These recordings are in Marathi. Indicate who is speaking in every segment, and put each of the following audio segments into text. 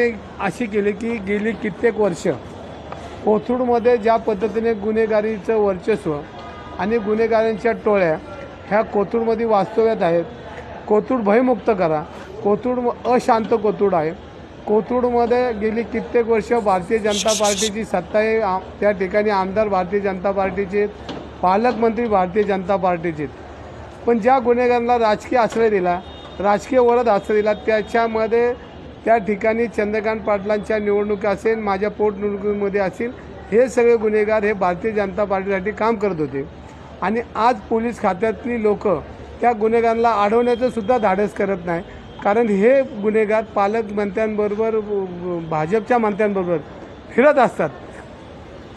Speaker 1: ते अशी केली की गेली कित्येक वर्ष कोथरूडमध्ये ज्या पद्धतीने गुन्हेगारीचं वर्चस्व आणि गुन्हेगारांच्या टोळ्या ह्या कोथरूडमध्ये वास्तव्यात आहेत. कोथरूड भयमुक्त करा. कोथरूड अशांत कोथरूड आहे. कोथरूडमध्ये गेली कित्येक वर्ष भारतीय जनता पार्टीची सत्ता आहे. त्या ठिकाणी आमदार भारतीय जनता पार्टीचे पालकमंत्री भारतीय जनता पार्टीचे पण ज्या गुन्हेगारांना राजकीय आश्रय दिला राजकीय वरद आश्रय दिला त्याच्यामध्ये त्या ठिकाणी चंद्रकांत पाटलांच्या निवडणुकी असेल माझ्या पोटनिवडणुकीमध्ये असेल हे सगळे गुन्हेगार हे भारतीय जनता पार्टीसाठी काम करत होते. आणि आज पोलीस खात्यातली लोक त्या गुन्हेगारांना अडवण्याचं सुद्धा धाडस करत नाही. कारण हे गुन्हेगार पालक मंत्र्यांबरोबर भाजपच्या मंत्र्यांबरोबर फिरत असतात.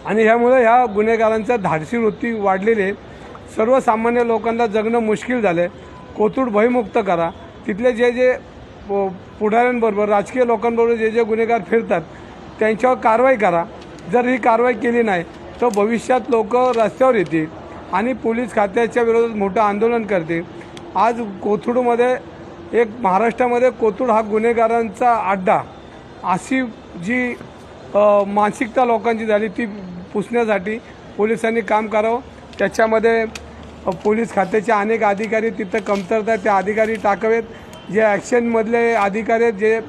Speaker 1: आणि ह्यामुळं ह्या गुन्हेगारांचा धाडसी वृत्ती वाढलेली आहे. सर्वसामान्य लोकांना जगणं मुश्किल झालं आहे कोथरूड भयमुक्त करा. तिथले जे जे पुढाऱ्यांबरोबर राजकीय लोकांबरोबर जे जे गुन्हेगार फिरतात त्यांच्यावर कारवाई करा. जर ही कारवाई केली नाही तर भविष्यात लोक रस्त्यावर येतील आणि पोलीस खात्याच्या विरोधात मोठं आंदोलन करतील. आज कोथरूडमध्ये एक महाराष्ट्रामध्ये कोथरूड हा गुन्हेगारांचा अड्डा. अशी जी मानसिकता लोकांची झाली ती पुसण्यासाठी पोलिसांनी काम करावं. त्याच्यामध्ये पोलीस खात्याचे अनेक अधिकारी तिथं कमतरता आहेत, अधिकारी टाकावेत. जे ॲक्शनमधले अधिकारी आहेत जे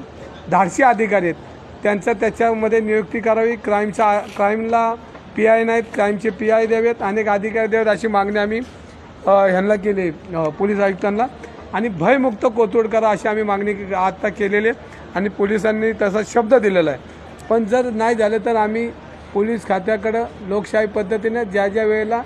Speaker 1: धाडसी अधिकारी आहेत त्यांचं त्याच्यामध्ये नियुक्ती करावी. क्राईमचा क्राईमला पी आय नाहीत क्राईमचे पी आय द्यावेत. अनेक अधिकारी द्यावेत अशी मागणी आम्ही ह्यांना केली पोलीस आयुक्तांना. आणि भयमुक्त कोथरूड करा अशी आम्ही मागणी आत्ता केलेली आहे. आणि पोलिसांनी तसा शब्द दिलेला आहे. पण जर नाही झालं तर आम्ही पोलीस खात्याकडं लोकशाही पद्धतीनं ज्या ज्या वेळेला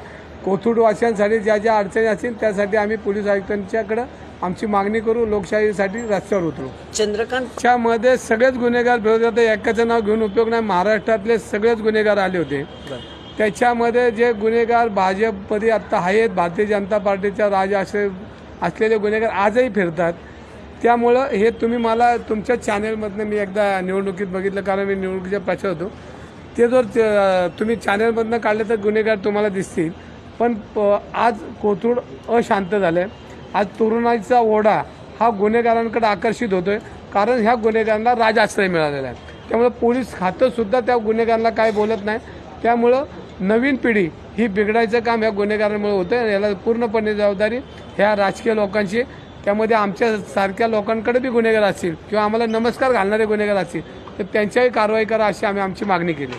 Speaker 1: कोथरूडवासियांसाठी ज्या ज्या अडचणी असतील त्यासाठी आम्ही पोलीस आयुक्तांच्याकडं आमची मागणी करू लोकशाहीसाठी रस्त्यावर उतरू.
Speaker 2: चंद्रकांत
Speaker 1: त्यामध्ये सगळेच गुन्हेगार विरोधात एकाचं नाव घेऊन उपयोग नाही. महाराष्ट्रातले सगळेच गुन्हेगार आले होते. त्याच्यामध्ये जे गुन्हेगार भाजपमध्ये आत्ता आहेत भारतीय जनता पार्टीच्या राज असे असलेले गुन्हेगार आजही फिरतात. त्यामुळं हे तुम्ही मला तुमच्या चॅनलमधनं मी एकदा निवडणुकीत बघितलं कारण मी निवडणुकीच्या प्रचार होतो. ते जर तुम्ही चॅनलमधनं काढले तर गुन्हेगार तुम्हाला दिसतील. पण आज कोथरूड अशांत झालं आहे आज तरुणाईचा ओढा हा गुन्हेगारांकडे आकर्षित होतोय. कारण ह्या गुन्हेगारांना राजाश्रय मिळालेला आहे. त्यामुळं पोलीस खातं सुद्धा त्या गुन्हेगारांना काय बोलत नाही त्यामुळं नवीन पिढी ही बिघडायचं काम ह्या गुन्हेगारांमुळे होतं आहे. याला पूर्णपणे जबाबदारी ह्या राजकीय लोकांची. त्यामध्ये आमच्या सारख्या लोकांकडे बी गुन्हेगार असतील किंवा आम्हाला नमस्कार घालणारे गुन्हेगार असतील तर त्यांच्याही कारवाई करा अशी आम्ही आमची मागणी केली.